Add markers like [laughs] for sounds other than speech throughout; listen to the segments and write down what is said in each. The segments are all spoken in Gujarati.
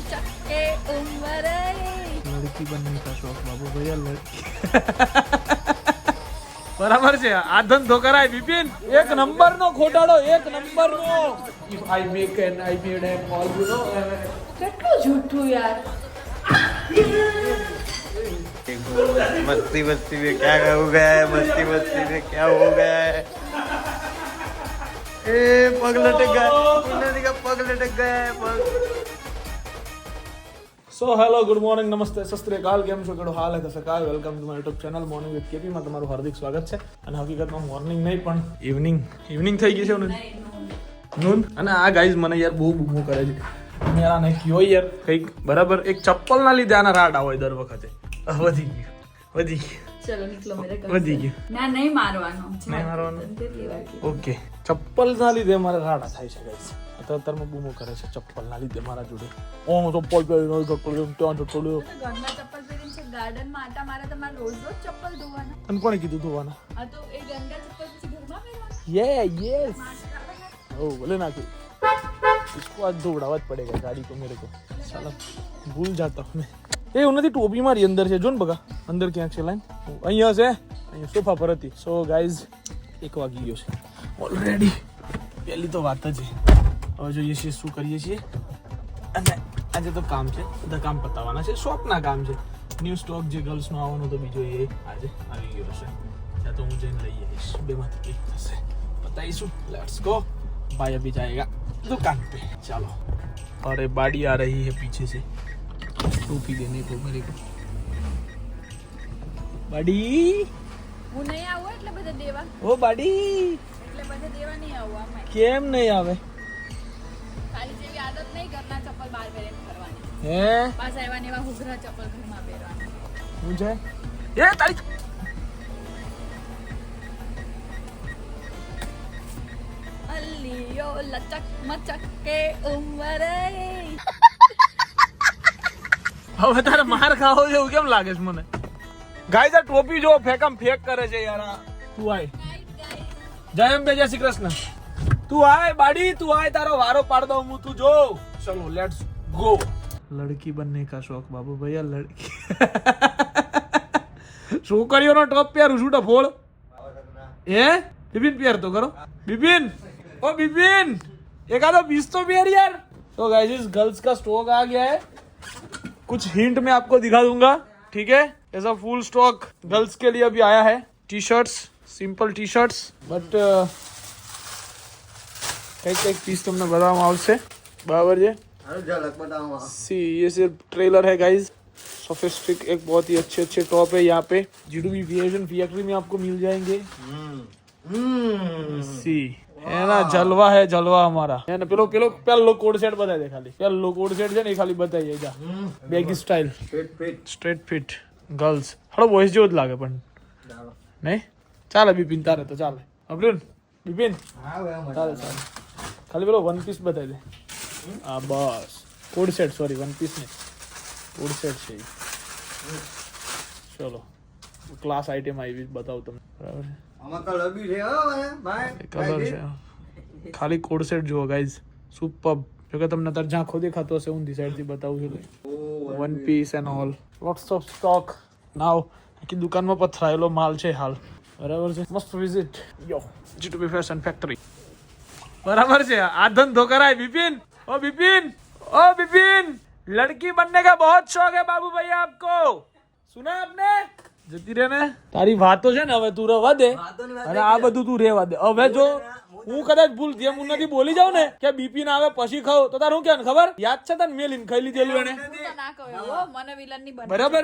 मचक के उम्र लड़की बनने का शौक बाबू भैया लड़की [laughs] બરાબર છે આ ધંધો કરાય બિપિન એક નંબર નો ખોટાડો એક number no if I make an I made an all you know કેટલું જૂઠું યાર मस्ती मस्ती में क्या हो गया है मस्ती मस्ती में क्या हो गया है ए पग लटक गया उन्होंने कहा पग लटक गया है पग સો હેલો ગુડ મોર્નિંગ નમસ્તે સસ્ત્રીકાલ કેમ છો? કેડો હાલ હે? સકાળ welcome to my YouTube channel morning with KP માં તમારું હાર્દિક સ્વાગત છે. અને હકીકતમાં મોર્નિંગ નહીં, પણ ઇવનિંગ ઇવનિંગ થઈ ગઈ છે નૂન અને આ ગાઈઝ મને યાર બહુ બૂમો કરે છે. મેં આને કયો યાર? કંઈક બરાબર, એક ચપ્પલ ના લીધે આના રાડ હોય દર વખતે. વધી ગયું. વધી ચલો નીકળો મેરે વધી ગયું. ના નહીં ઓકે. ચપ્પલ ના લીધે મારા રાડા થાય છે અત્યારમાં બૂમો કરે છે ચપ્પલ ના લીધે મારા જોડે. ઓ હું ચપ્પલ પહેરીને ચપ્પલ ત્યાં ચપ્પલ કીધું ધોવાના? યે યસ ઓ ભલે નાખ્યું इसको आज दौड़ावत पड़ेगा गाड़ी को मेरे को साला भूल जाता हूँ मैं એ એવું નથી, ટોપી મારી અંદર છે. જો ને બગા, અંદર ક્યાંક છે લાઈન. અહીંયા છે. અહીંયા સોફા પર હતી. સો ગાઈઝ એક વાગી ગયો છે. ઓલરેડી પહેલી તો વાત જ છે. હવે જોઈએ છીએ શું કરીએ છીએ. અને આજે તો કામ છે, બધા કામ પતાવવાના છે. શોપના કામ છે. ન્યૂ સ્ટોક જે ગર્લ્સનો આવવાનો તો બીજો એ આજે આવી ગયો છે. ત્યાં તો હું જઈને લઈ આવીશ. બેમાંથી એક થશે. બતાવીશું લેટ્સ ગો ભાઈ અભી જાયગા દુકાન પે. ચાલો. અરે, બાડી આ રહી હે, પીછે છે. टोपी देने को मेरे को बाड़ी હું નહીં આવું એટલે બધા દેવા ओ बाड़ी એટલે બધા દેવા નહીં આવું આમાં કેમ નહીં આવે તારી જેવી આદત નહીં ઘરના ચપ્પલ બહાર પહેરીને ફરવાની હે પાછા એવા ને એવા હુઘરા ચપ્પલ ઘરમાં પહેરવાના હું છે એ તારી અલ્લીઓ લચક મચક કે ઉંમર હવે તારે માર ખાવો છે એવું કેમ લાગે છે મને? ગાય આ ટોપી જો ફેકમ ફેક કરે છે યાર તું આય. જય બે જય શ્રી કૃષ્ણ. તું આય બાડી તું આય તારો વારો પાડ દઉં હું તું જો. ચલો લેટ્સ ગો લડકી બનને કા શોખ બાબુ ભૈયા લડકી. [laughs] છોકરીઓનો ટોપ પહેરું? છૂટો ફોળ એ બિપિન પહેર તો કરો બિપિન! ઓ બિપિન! એકાદો બીસ તો પહેર યાર. તો ગાઈઝ ગર્લ્સ કા સ્ટોક આ ગયા હે. कुछ हिंट में आपको दिखा दूँगा ठीक है? ऐसा फुल स्टॉक गर्ल्स के लिए अभी आया है T shirts simple T shirts but एक एक पीस तुमने बताऊँगा आपसे बराबर ये सी ये सिर्फ़ ट्रेलर है गाइज़ सोफेस्टिक एक बहुत ही अच्छे अच्छे टॉप है यहाँ पे। जीडूबी एविएशन फैक्ट्री में आपको मिल जाएँगे। सी એના જલવા હે જલવા અમારા. એને પેલો પેલો પેલો કોડ સેટ બતાવી દે ખાલી. પેલો કોડ સેટ છે ને એ ખાલી બતાવી જા. Baggy style straight fit girls હળો વોઇસ જેવો જ લાગે પણ. નહીં? ચાલે બિપિન તારે તો ચાલે. અબ્રુન બિપિન? ચાલે ચાલે. ખાલી પેલો વન પીસ બતાવી દે. આ બસ. Co-ord set sorry one piece નહીં. કોડ સેટ છે ચલો. ક્લાસ આઈટમ આવી બતાવું તમને. બરાબર છે? કલર બી છે હો ભાઈ કલર છે ખાલી કોડ સેટ જુઓ ગાઈઝ સુપર જો કે તમને તાર ઝાંખો દેખાતો હશે ઊંધી સાઈડથી બતાવું છું one piece and all lots of stock now આખી દુકાનમાં પથરાયેલો માલ છે હાલ બરાબર છે મસ્ત વિઝિટ યો જીટુબી ફેશન ફેક્ટરી બરાબર છે આ ધંધો કરાય બિપિન ઓ બિપિન ઓ બિપિન લડકી बनने का बहुत शौक है बाबू भैया आपको सुना आपने જતી રહે ને? તારી વાતો છે ને હવે તું રવા દે. અને આ બધું તું રેવા દે. હવે જો હું કદાચ ભૂલ જેમ હું નથી બોલી જાઉં ને કે બીપી ના આવે પછી ખાવ તો તારું કેવાનું ખબર? યાદ છે તને મેલીન ખાઈ લીધેલું એને? હું તો ના કહું એવું, મને વિલનની બને બરાબર?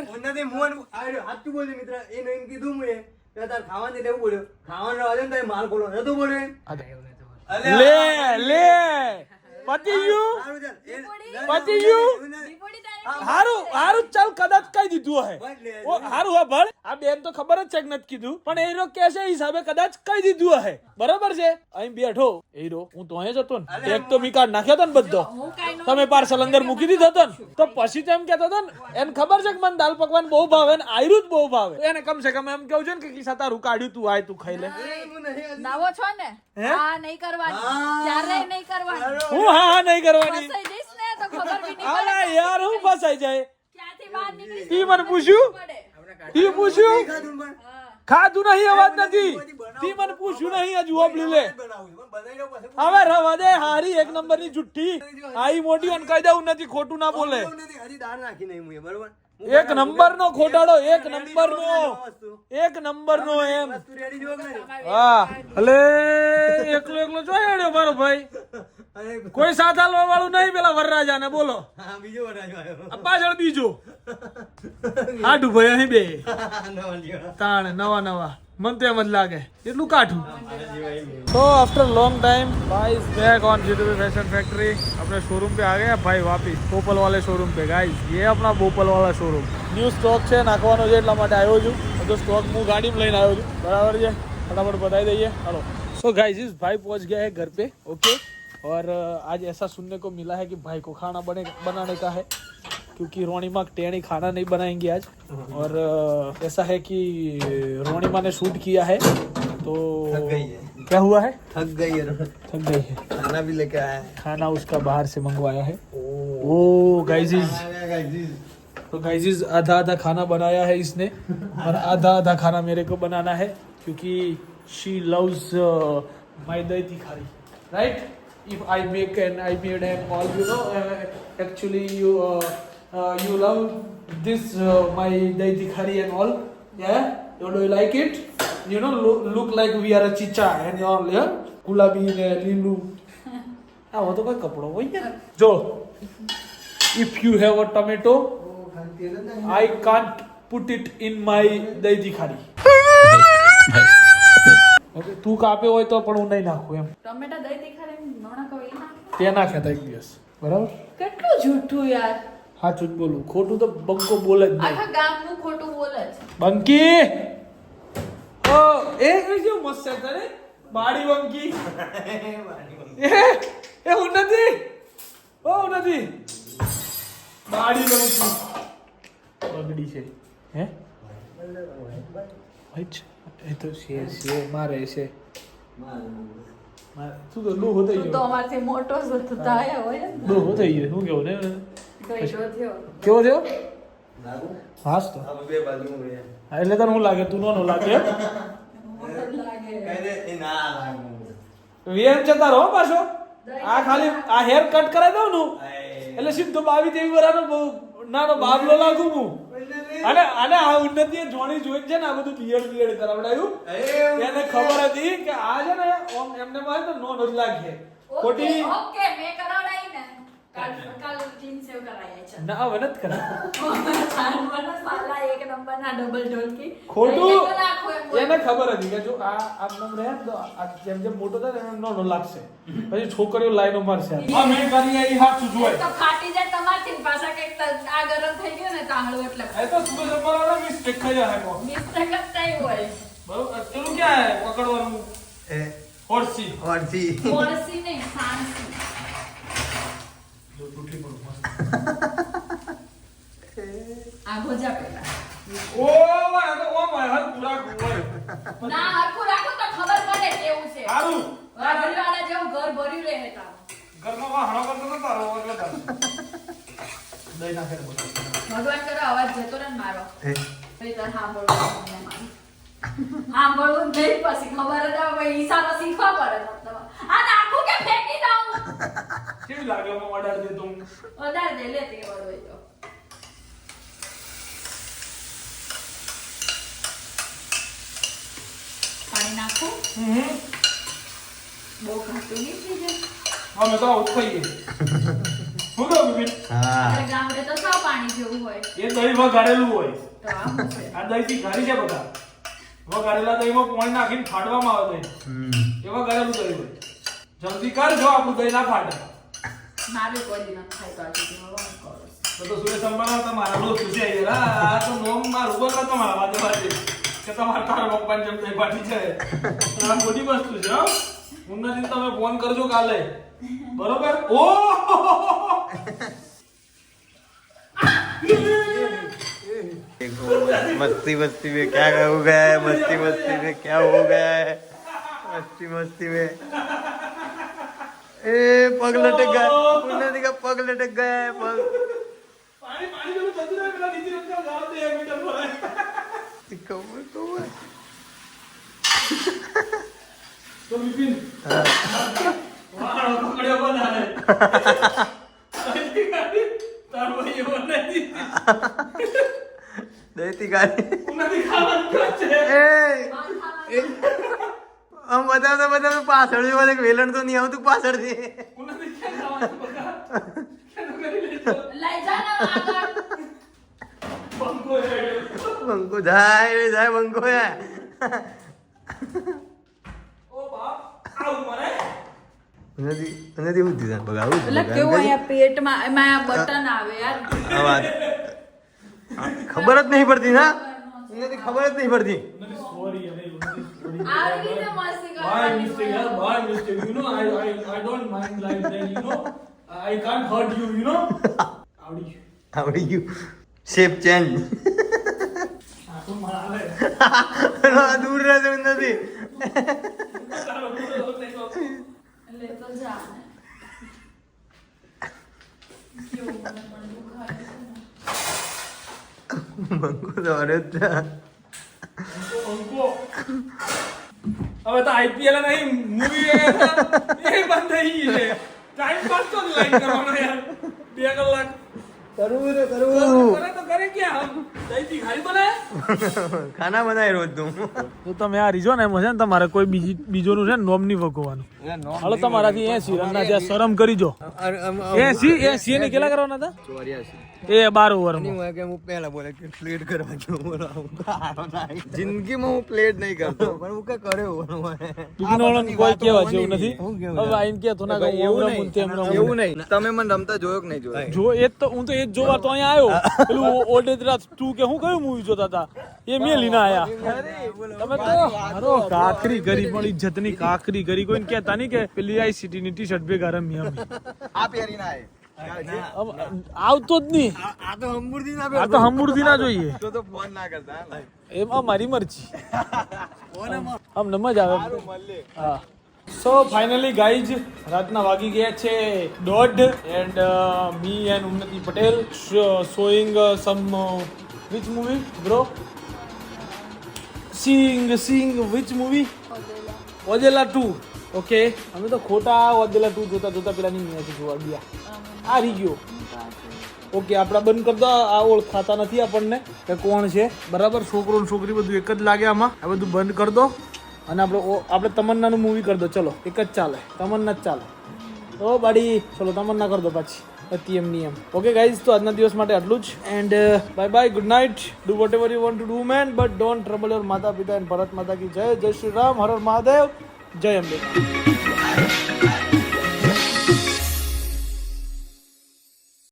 ખાવાનું એવું બોલ્યો ખાવાનું રહેવા દે ને તારે માલ ખોલો નતો બોલ્યો લે લે. પતી ગયું? એ- ગયું? હારું હારું ચાલ કદાચ કઈ દીધું હે. ઓ હારું હા ભળ આ બેન તો ખબર જ છે કે નથી કીધું. પણ એરો કેસે હિસાબે કદાચ કઈ દીધું હે બરાબર છે? અહીં બેઠો. એરો હું તો અહીં જ હતો ને. એક તો મી કાર્ડ નાખ્યો હતો ને બધો. તમે પાર્સલ અંદર મૂકી દીધો હતો ને. તો પછી તો એમ કહેતો હતો ને એને ખબર છે કે મને દાલ પકવાન બહુ ભાવે ને આયરું જ બહુ ભાવે. એને કમ સે કમ એમ કેવું છે ને કે કિસ્સા તારું કાઢ્યું તું આય તું ખાઈ લે. હું નવો છો ને? હા નહીં કરવાની. ક્યારે નહીં કરવાની. હું હા હા નહીં કરવાની. ફસાઈ જઈશ ને તો ખબર બી નહીં અલા યાર હું ફસાઈ જાય? તી મને પૂછ્યું? ઈ પૂછ્યું? ખાધું નહીં અવાજ નથી. તી મને પૂછ્યું નહીં હજુ ઓબલી લે. હવે રવા દે હારી એક નંબરની જુઠ્ઠી. આઈ મોટી અને કહી દઉં નથી ખોટું ના બોલે. એવું નથી, હજી દાળ નાખી નહીં મુએ, બરોબર? હું એક નંબર નો ખોટાડો એક નંબર નો એક નંબર નો એમ? હા. એટલે એકલો એકલો જોઈ મારો ભાઈ. કોઈ સાથ હાલવા વાળું નહીં પેલા વરરાજા ને બોલો બીજો વરરાજો પાછળ બીજો. હાઠું ભાઈ અહીં બે. તાણ નવા નવા. મન તો એમ જ લાગે. એટલું કાઠું. તો આફ્ટર લોંગ ટાઈમ ભાઈ back on GTV fashion factory આપણે શોરૂમ પે આ ગયા ભાઈ વાપી બોપલ વાલે શોરૂમ પે. ગાઈસ એ આપણા બોપલ વાળા શોરૂમ ન્યુ સ્ટોક છે નાખવાનો છે એટલા માટે આવ્યો છું. બધો સ્ટોક હું ગાડીમાં લઈને આવ્યો છું. બરાબર છે? ફટાફટ બતાવી દઈએ. હાલો. સો ગાઈઝ ભાઈ પહોંચ ગયા હે ઘર પે. ઓકે और आज ऐसा सुनने को मिला है कि भाई को खाना बने बनाने का है क्योंकि रोनी माँ टेणी खाना नहीं बनाएँगे आज। और ऐसा है कि रोनी माँ ने शूट किया है तो थक गई है। क्या हुआ है? थक गई है। थक गई है। खाना भी लेके आया है। खाना उसका बाहर से मंगवाया है। ओ। गाइस तो गाइजिस आधा आधा खाना बनाया है इसने और आधा आधा खाना मेरे को बनाना है क्योंकि शी लव्स माय दही तिखारी। Right if I make and I made and all you know uh, actually you uh, uh, you love this uh, my daidikari and all yeah you do you like it you know look, look like we are a chicha and all yeah gulabi ne lilu ha wo to koi કપડો હોય yaar jo if you have a tomato I can't put it in my daidikari તું કાપ્યો હોય તો પણ હું નહીં નાખું એમ. ટમેટા દહીં દેખાડે નોણા કહો એ તે નાખ્યા તો એક દિવસ. બરાબર? કેટલું જૂઠું યાર. સાચું જ બોલું. ખોટું તો બંકો બોલે જ નહીં. આખા ગામનું ખોટું બોલે જ બંકી! ઓ એ એ કેવું મસ્ત છે તને બાડી બંકી. [laughs] એ હું નથી. ઓ હું નથી. બાડી બંકી. બગડી છે. હે? ભાઈ એ તો છે છે મારે છે મારે તું તો લૂહો થઈ તું તો ગયો અમારથી મોટો છો તો તાયા હોય ને થઈ ગયો શું કેવું ને કેવો થયો હાસ તો બે બાજુ હા, એટલે તને હું લાગે તું નો લાગે એમ? લાગે કહી દે એ ના લાગુ વીએમ જતા રહો પાછો આ ખાલી આ હેર કટ કરાવી દઉં નું એટલે સીધો બાવી તેવી બરાબર નાનો બાબલો લાગુ હું અને અને આ ઉન્નતિ જોણી જોઈ છે ને આ બધું બિયડ બિયડ તરવડાયું એને ખબર હતી કે આ છે ને ઓમ એમને મારે તો નો જ લાગે. ખોટી. ઓકે મે કરાવડાઈ ને. કાલ કાલ ક્લીન સેવ કરાયા છે. ના હવે નથી કરાવ સારવારના સાલા ડબલ ઢોલકી. ખોટું. એક લાખો એમ બોલ. એને ખબર હતી કે જો આ આમ નામ રહે ને તો આ જેમ જેમ મોટો થાય ને એમ નો નો લાગશે. પછી છોકરીઓ લાઈનો મારશે આ મેં કરી એ હાથ સુજવાય તો ફાટી જાય તમારથી પાછા ગરમ થઈ ગયો ને તાહળો એટલે. એ તો સુબહ સવારે મિસ્ટેક થઈ જાય કો મિસ્ટેક જ થઈ હોય. બરોબર તેનું ક્યાં હે? પકડવાનું. એ હોર્સી. હોર્સી. હોર્સી નહીં ફાંસી. જો તૂટી પડું મસ્ત. પેલા ઓ વાય તો ઓ માય હાથ પૂરા ગોળ ના હરખું રાખો તો ખબર પડે કેવું છે. સારું. વાદળવાળા જેવું ઘર ભર્યું રહે તારું. ઘરમાં વાહણો કરતો ન તારો એટલે દઈ નાખે ભગવાન કરો અવાજ જતો રહે ને મારો. એ પછી તારે સાંભળવું સાંભળવું નહીં પછી ખબર જ આવે ઈશારો શીખવા પડે મતલબ આ નાખું કે ફેંકી દઉં? કેવી લાગે હું ઓર્ડર દે તું વધારે દે લે તે હોય તો. પાણી નાખું? હમ. બહુ ઘાટું નહીં થઈ જાય. અમે તો આવું થઈ ખાઈએ. શું કહું બિપિન હા. ગામડે તો સાવ પાણી જેવું હોય. એ દહીં વઘારેલું હોય. તો આમ છે. આ દહીં થી ઘારી છે બધા. વઘારેલા દહીંમાં પાણી નાખીને ફાડવામાં આવે દહીં. એવા ઘરેલું દહીં હોય. જલ્દી કર જો આપણું દહીં ના ફાટે મારે કોઈ ના થાય તો આજે હું તો તો સુરેશ અંબાણા તો મારા ખુશી આવી આ તો નોમ મારા વાદે વાદે કે તમારા તારા પપ્પાની જેમ દહીં ફાટી જાય આ મોટી વસ્તુ છે હો. ઉન્નતિ તમે ફોન કરજો કાલે. બરોબર ઓ देखो मस्ती मस्ती में क्या हो गया है मस्ती मस्ती में क्या हो गया है मस्ती मस्ती में એ પગ લટક ગયા ઉન્નતિ કા પગ લટક ગયા હે, પગ પાણી પાણી પેલું જતું રહે પેલા નીચે અંકલ ગાવ દે એક મીટર પર ખબર ખબર તો વિપિન વાહ પકડ્યો દઈતી ગાડી આમ બતાવતા બતાવતા પાછળ દે વેલણ તો નહીં આવતું પાછળથી. બકા જાય એ જાય બંકો હે. ઓ બાપ આવું મને નથી નથી હું દીધા બગા આવું એટલે કેવું અહીંયા પેટમાં એમાં આ બટન આવે યાર આ વાત. ખબર જ નહીં પડતી ના નથી ખબર જ નહીં પડતી. સોરી આવી રીતે મસ્તી આવડી ગયું. આવડી ગયું શેપ ચેન્જ આ તો મારા આવે. [laughs] દૂર રહેશે નથી એટલે તો અરે. હવે તો આઈપીએલ નહીં મૂવી એ બંધ થઈ ગઈ છે. ટાઈમ પાસ તો લાઈન કરવાનો યાર. બે કલાક. કરવું તો કરવું કરે તો કરે ક્યાં? દહીંથી ખાઈ બનાય? ખાના બનાય રોજ તું. તો તમે આ રીજો ને એમાં છે ને તમારે કોઈ બીજી બીજોનું છે ને નોમ નહીં વગવાનું હાલો તમારાથી એસી રનના જ્યાં શરમ કરી જો. એસી એસી ને કેટલા કરવાના હતા? એ બાર ઓવરમાં હું પહેલા બોલે કે પ્લેટ કરવા જો જિંદગીમાં હું પ્લેટ નહીં કરતો. [laughs] પણ હું કઈ કર્યો બીજું નોળન કોઈ કહેવા જેવું નથી. હવે આઈને કે તો ના કહું એવું નહીં તમે મને રમતા જોયો કે નહીં જોયો? જો એ તો હું તો એ જોવા તો અહીંયા આવ્યો. પેલું તું કે હું કયું મૂવી જોતા હતા? એ મેં લીના આયા. તમે તો હારો. કાકરી કરી પણ ઇજ્જતની કાકરી કરી કોઈને કહેતા નહીં કે પેલી આઈ સિટી ની ટી શર્ટ ભેગા રમી અમે આ આવતો જ નહીં. આ તો હંબુરથી ના આ તો હમુરથી ના જોઈએ. તો તો ફોન ના કરતા એમાં મારી મરજી. આમ નમજ આવે. હા. સો ફાઇનલી ગાઈઝ રાતના વાગી ગયા છે દોઢ and me and Unnati Patel showing some which movie bro sing sing which movie ઓજેલા ટુ ઓકે અમે તો ખોટા ઓજેલા તું જોતા જોતા પેલાની મેચ જોવા ગયા. આ રહી ગયો. ઓકે આપણા બંધ કરતા દો આ ઓળખાતા નથી આપણને કે કોણ છે. બરાબર છોકરો ને છોકરી બધું એક જ લાગે આમાં. આ બધું બંધ કરી દો. અને આપણે આપણે તમન્નાનું મૂવી કરી દો. ચલો એક જ ચાલે. તમન્ના જ ચાલે. ઓ બાડી. ચલો તમન્ના કરી દો પાછી. હતી એમની એમ ઓકે ગાઈઝ તો આજના દિવસ માટે આટલું જ. And bye bye good night do whatever you want to do man but don't trouble your માતા પિતા એન્ડ ભરત માતા કી જય. જય શ્રી રામ હર હર મહાદેવ જય અંબે